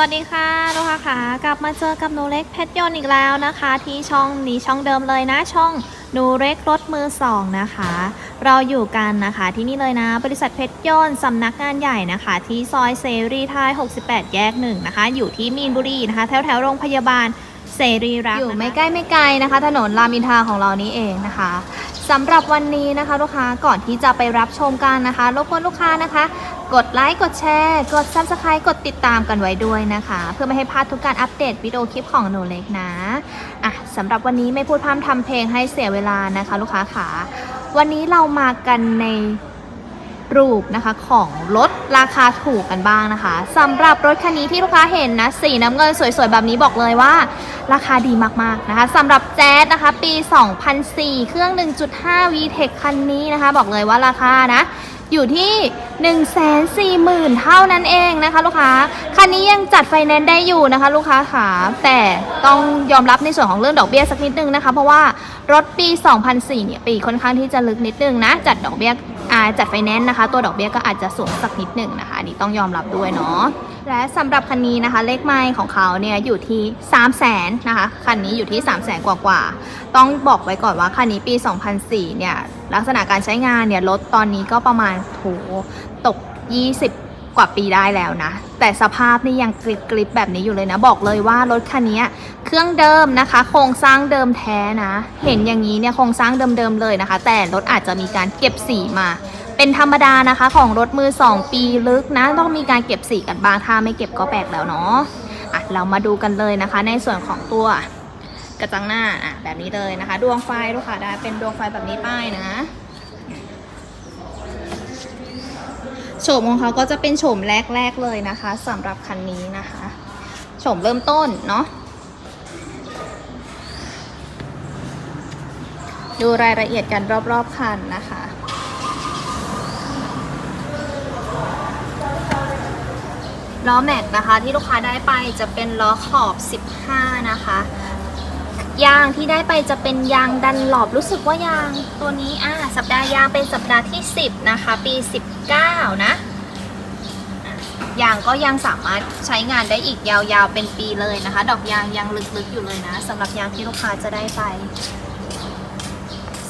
วัสดีค่ะลูกค้าค่ะกลับมาเจอกับหนูเล็กเพชรยนต์อีกแล้วนะคะ ที่ช่องนี้ช่องเดิมเลยนะช่องหนูเล็กรถมือสองนะคะ เราอยู่กันนะคะที่นี่เลยนะ บริษัทเพชรยนต์สำนักงานใหญ่นะคะ ที่ซอยเสรีไทย 68 แยกหนึ่งนะคะ อยู่ที่มีนบุรีนะคะ แถวแถวโรงพยาบาลเสรีรักอยู่ไม่ใกล้ไม่ไกลนะคะ ถนนรามอินทราของเรานี้เองนะคะ สำหรับวันนี้นะคะลูกค้าก่อนที่จะไปรับชมกันนะคะรบกวนลูกค้านะคะ กดไลค์กดแชร์ กด subscribe กดติดตามกันไว้ด้วยนะคะ เพื่อไม่ให้พลาดทุกการอัปเดตวิดีโอคลิปของหนูเล็กนะอะสำหรับวันนี้ไม่พูดพร่ำทำเพลงให้เสียเวลานะคะ ลูกค้าขาวันนี้เรามากันใน รูปนะคะของรถราคาถูกกันบ้างนะคะสำหรับรถคันนี้ที่ลูกค้าเห็นนะสีน้ำเงินสวยๆ แบบนี้บอกเลยว่า ราคาดีมากๆนะคะสำหรับแจ๊สนะคะปี 2004 เครื่อง 1.5 VTEC คันนี้นะคะ บอกเลยว่าราคานะอยู่ที่ 140,000 เท่านั้นเองนะคะ ลูกค้า คันนี้ยังจัดไฟแนนซ์ได้อยู่นะคะ ลูกค้าขาแต่ต้องยอมรับในส่วนของเรื่องดอกเบี้ยสักนิดนึงนะคะ เพราะว่ารถปี 2004เนี่ยปีค่อนข้างที่จะลึกนิดนึงนะ จัดดอกเบี้ย อ่าจัดไฟแนนซ์นะคะ ตัวดอกเบี้ยก็อาจจะสูงสักนิดหนึ่งนะคะอันนี้ต้องยอมรับด้วยเนาะและสำหรับคันนี้นะคะ เลขไมล์ของเขาเนี่ยอยู่ที่ 3 0 0แสนนะคะคันนี้อยู่ที่ 3 0 0แสนกว่าๆต้องบอกไว้ก่อนว่าคันนี้ปี 2004เนี่ยลักษณะการใช้งานเนี่ยรถตอนนี้ก็ประมาณโถตก 20 กว่าปีได้แล้วนะ แต่สภาพนี่ยังกริบกริบแบบนี้อยู่เลยนะ บอกเลยว่ารถคันนี้เครื่องเดิมนะคะ โครงสร้างเดิมแท้นะ เห็นอย่างนี้เนี่ยโครงสร้างเดิมๆเลยนะคะ แต่รถอาจจะมีการเก็บสีมาเป็นธรรมดานะคะของรถมือ 2 ปีลึกนะ ต้องมีการเก็บสีกันบ้างถ้าไม่เก็บก็แปลกแล้วเนาะอะเรามาดูกันเลยนะคะ ในส่วนของตัวกระจังหน้าอะแบบนี้เลยนะคะ ดวงไฟลูกค้าได้เป็นดวงไฟแบบนี้ป้ายนะโฉมของเขาก็จะเป็นโฉมแรก ๆ เลยนะคะสำหรับคันนี้นะคะโฉมเริ่มต้นเนาะดูรายละเอียดกันรอบ ๆ คันนะคะ ล้อแม็กนะคะที่ลูกค้าได้ไปจะเป็นล้อขอบ 15 นะคะ ยางที่ได้ไปจะเป็นยางดันหลอบรู้สึกว่ายางตัวนี้อ่าสัปดาห์ยางเป็นสัปดาห์ที่ 10 นะคะ ปี 19 นะอะ ยางก็ยังสามารถใช้งานได้อีกยาวๆเป็นปีเลยนะคะ ดอกยางยังลึกๆอยู่เลยนะสำหรับยางที่ลูกค้าจะได้ไป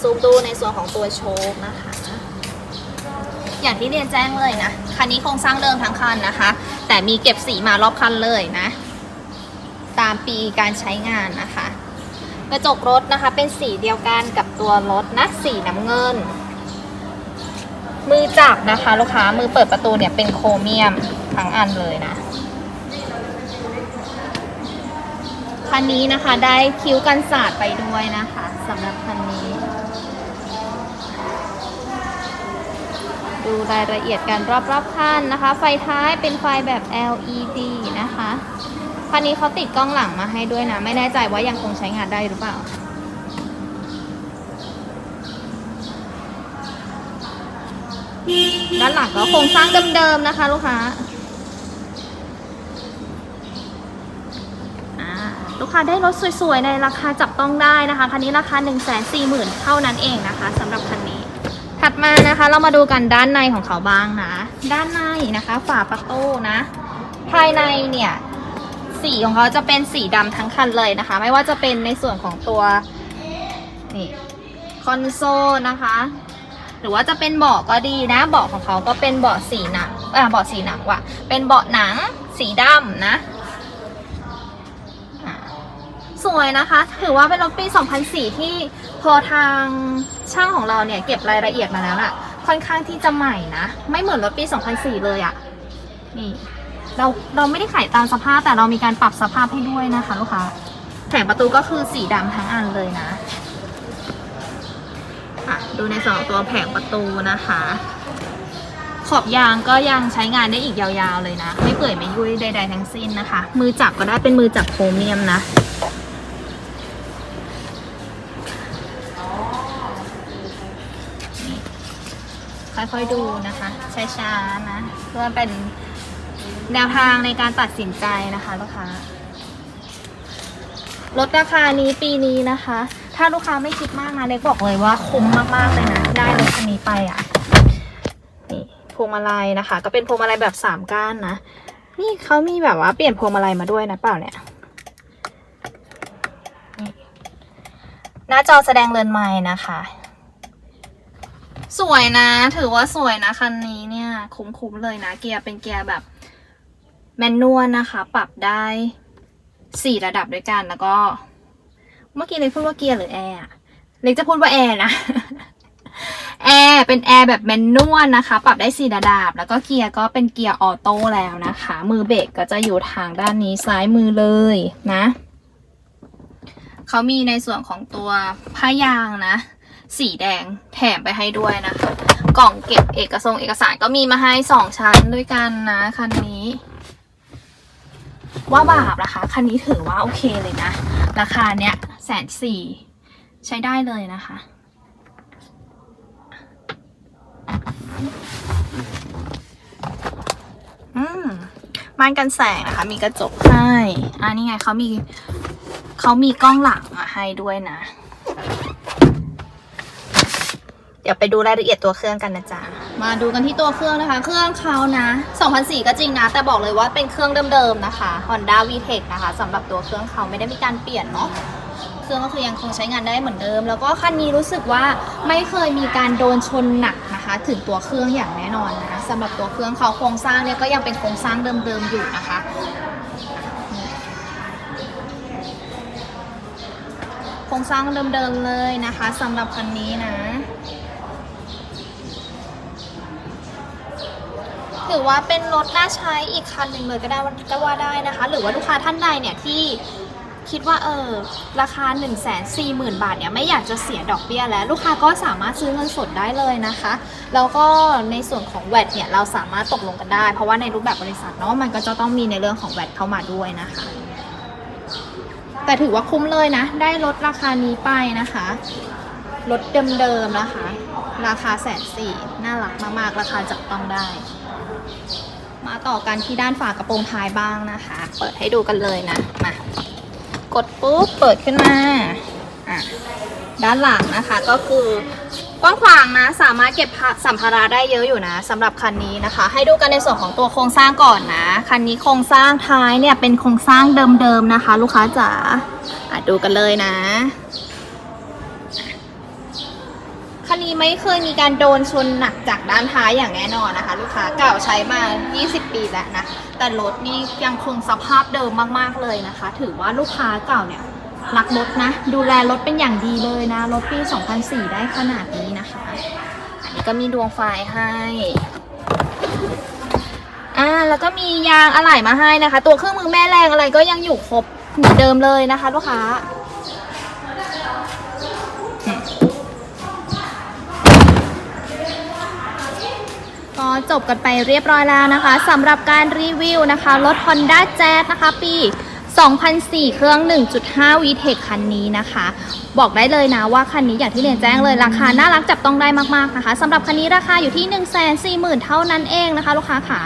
ซูมดูในส่วนของตัวโชคนะคะ อย่างที่เรียนแจ้งเลยนะ คันนี้โครงสร้างเดิมทั้งคันนะคะ แต่มีเก็บสีมารอบคันเลยนะ ตามปีการใช้งานนะคะ กระจกรถนะคะเป็นสีเดียวกันกับตัวรถนะสีน้ำเงิน มือจับนะคะ ลูกค้ามือเปิดประตูเนี่ยเป็นโครเมียมทั้งอันเลยนะคันนี้นะคะได้คิ้วกันสาดไปด้วยนะคะสำหรับคันนี้ ดูรายละเอียดกันรอบๆคันนะคะ ไฟท้ายเป็นไฟแบบ LED นะคะคันนี้เขาติดกล้องหลังมาให้ด้วยนะ ไม่แน่ใจว่ายังคงใช้งานได้หรือเปล่า ด้านหลังก็โครงสร้างเดิมๆนะคะ ลูกค้าลูกค้าได้รถสวยๆ ในราคาจับต้องได้นะคะ คันนี้ราคา 1 4 0 0 0 0 เท่านั้นเองนะคะสำหรับคันนี้ ถัดมานะคะเรามาดูกันด้านในของเขาบ้างนะ ด้านในนะคะ ฝาประตูนะ ภายในเนี่ยสีของเขาจะเป็นสีดำทั้งคันเลยนะคะ ไม่ว่าจะเป็นในส่วนของตัวนี่คอนโซลนะคะ หรือว่าจะเป็นเบาะก็ดีนะ เบาะของเขาก็เป็นเบาะสีหนังอ่าเบาะสีหนังว่ะ เป็นเบาะหนังสีดำนะสวยนะคะ ถือว่าเป็นรถปี 2004 ที่พอทางช่างของเราเนี่ยเก็บรายละเอียดมาแล้วน่ะค่อนข้างที่จะใหม่นะ ไม่เหมือนรถปี 2004 เลยอะ่ะนี่เราเราไม่ได้ขายตามสภาพแต่เรามีการปรับสภาพให้ด้วยนะคะลูกค้าแผงประตูก็คือสีดำทั้งอันเลยนะ อะ ดูในส่วนของตัวแผงประตูนะคะ ขอบยางก็ยังใช้งานได้อีกยาวๆเลยนะ ไม่เปื่อยไม่ยุ่ยใดๆทั้งสิ้นนะคะ มือจับก็ได้เป็นมือจับโครเมียมนะค่อยๆดูนะคะช้าๆนะเพื่อเป็นแนวทางในการตัดสินใจนะคะลูกค้าลดราคานี้ปีนี้นะคะ ถ้าลูกค้าไม่คิดมากนะเล็กบอกเลยว่าคุ้มมากๆเลยนะ ได้รถคันนี้ไปอะ นี่พวงมาลัยนะคะ ก็เป็นพวงมาลัยแบบสามก้านนะ นี่เขามีแบบว่าเปลี่ยนพวงมาลัยมาด้วยนะเปล่าเนี่ยหน้าจอแสดงเรือนไม้นะคะ สวยนะ ถือว่าสวยนะคันนี้เนี่ยคุ้มๆเลยนะ เกียร์เป็นเกียร์แบบแมนนวลนะคะ ปรับได้สี่ระดับด้วยกันแล้วก็ เมื่อกี้เลยพูดว่าเกียร์หรือแอร์อะเล็กจะพูดว่าแอร์นะแอร์เป็นแอร์แบบแมนนวลนะคะ ปรับได้สี่ระดับ แล้วก็เกียร์ก็เป็นเกียร์ออโต้แล้วนะคะ มือเบรกก็จะอยู่ทางด้านนี้ซ้ายมือเลยนะเขามีในส่วนของตัวผ้ายางนะ สีแดงแถมไปให้ด้วยนะคะ กล่องเก็บเอกสงเอกสารก็มีมาให้สองชั้นด้วยกันนะคันนี้ ว่าบาปนะคะ คันนี้ถือว่าโอเคเลยนะ ราคาเนี้ย แสนสี่ใช้ได้เลยนะคะ อืมม่านกันแสงนะคะ มีกระจกให้อ่านี่ไงเขามีเขามีกล้องหลังมาให้ด้วยนะ เดี๋ยวไปดูรายละเอียดตัวเครื่องกันนะจ๊ะ มาดูกันที่ตัวเครื่องนะคะ เครื่องเขานะ2004ก็จริงนะ แต่บอกเลยว่าเป็นเครื่องเดิมๆนะคะ Honda VTEC นะคะสำหรับตัวเครื่องเขาไม่ได้มีการเปลี่ยนเนาะ เครื่องก็คือยังคงใช้งานได้เหมือนเดิม แล้วก็คันนี้รู้สึกว่าไม่เคยมีการโดนชนหนักนะคะถึงตัวเครื่องอย่างแน่นอนนะสำหรับตัวเครื่องเขาโครงสร้างเนี่ยก็ยังเป็นโครงสร้างเดิมๆอยู่นะคะโครงสร้างเดิมๆเลยนะคะสำหรับคันนี้นะถือว่าเป็นรถน่าใช้อีกคันหนึ่งเลยก็ได้ก็ว่าได้นะคะ หรือว่าลูกค้าท่านใดเนี่ยที่ คิดว่าเออราคา 1 4 0 0 0 0 บาทเนี่ยไม่อยากจะเสียดอกเบี้ยแล้ว ลูกค้าก็สามารถซื้อเงินสดได้เลยนะคะแล้วก็ในส่วนของแวดเนี่ยเราสามารถตกลงกันได้ เพราะว่าในรูปแบบบริษัทเนาะมันก็จะต้องมีในเรื่องของแวดเข้ามาด้วยนะคะแต่ถือว่าคุ้มเลยนะ ได้ลดราคานี้ไปนะคะรถเดิมๆนะคะ ราคาแสนสี่น่ารักมากๆ ราคาจับต้องได้ มาต่อกันที่ด้านฝากระโปรงท้ายบ้างนะคะ เปิดให้ดูกันเลยนะมา ดปุ๊บเปิดขึ้นมาอะด้านหลังนะคะก็คือกว้างขวางนะสามารถเก็บสัมภาระได้เยอะอยู่นะสำหรับคันนี้นะคะ ให้ดูกันในส่วนของตัวโครงสร้างก่อนนะคันนี้โครงสร้างท้ายเนี่ยเป็นโครงสร้างเดิมๆนะคะ ลูกค้าจ๋าดูกันเลยนะ คั นี้ไม่เคยมีการโดนชนหนักจากด้านท้ายอย่างแน่นอนนะคะ ลูกค้าเก่าใช้มา 20 ปีแล้วนะ แต่รถนี่ยังคงสภาพเดิมมากๆเลยนะคะ ถือว่าลูกค้าเก่าเนี่ยรักรถนะ ดูแลรถเป็นอย่างดีเลยนะ รถปี 2004 ได้ขนาดนี้นะคะ อันนี้ก็มีดวงไฟให้อ่าแล้วก็มียางอะไหล่มาให้นะคะ ตัวเครื่องมือแม่แรงอะไรก็ยังอยู่ครบเหมือนเดิมเลยนะคะ ลูกค้า ก็จบกันไปเรียบร้อยแล้วนะคะสำหรับการรีวิวนะคะรถ Honda Jazz นะคะปี 2004 เครื่อง 1.5 VTEC คันนี้นะคะ บอกได้เลยนะว่าคันนี้อย่างที่เรียนแจ้งเลยราคาน่ารักจับต้องได้มากๆนะคะสำหรับคันนี้ราคาอยู่ที่ 140,000 เท่านั้นเองนะคะ ลูกค้าขา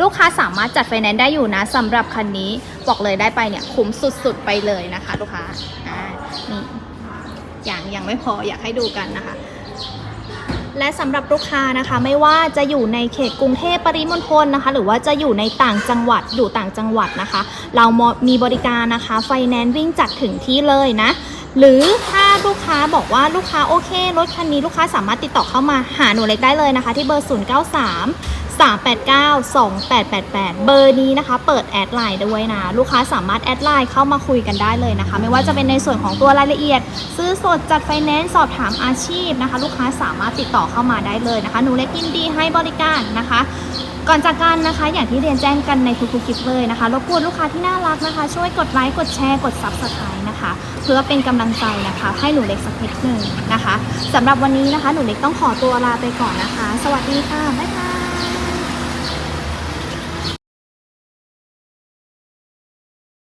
ลูกค้าสามารถจัดไฟแนนซ์ได้อยู่นะสำหรับคันนี้บอกเลยได้ไปเนี่ยคุ้มสุดๆไปเลยนะคะ ลูกค้าอ่านี่อย่างยังไม่พออยากให้ดูกันนะคะ และสำหรับลูกค้านะคะไม่ว่าจะอยู่ในเขตกรุงเทพปริมณฑลนะคะ หรือว่าจะอยู่ในต่างจังหวัดอยู่ต่างจังหวัดนะคะ เรามีบริการนะคะไฟแนนซ์วิ่งจัดถึงที่เลยนะ หรือถ้าลูกค้าบอกว่าลูกค้าโอเครถคันนี้ลูกค้าสามารถติดต่อเข้ามาหาหนูเล็กได้เลยนะคะ ที่เบอร์ 0 3892888 เบอร์นี้นะคะ เปิดแอดไลน์ด้วยนะ ลูกค้าสามารถแอดไลน์เข้ามาคุยกันได้เลยนะคะ ไม่ว่าจะเป็นในส่วนของตัวรายละเอียด ซื้อสดจัดไฟแนนซ์สอบถามอาชีพนะคะ ลูกค้าสามารถติดต่อเข้ามาได้เลยนะคะ หนูเล็กยินดีให้บริการนะคะก่อนจากกันนะคะ อย่างที่เรียนแจ้งกันในทุกๆคลิปเลยนะคะรบกวนลูกค้าที่น่ารักนะคะ ช่วยกดไลค์กดแชร์กด subscribe นะคะ เพื่อเป็นกำลังใจนะคะ ให้หนูเล็กสักนิดหนึ่งนะคะสำหรับวันนี้นะคะ หนูเล็กต้องขอตัวลาไปก่อนนะคะ สวัสดีค่ะบ๊ายบาย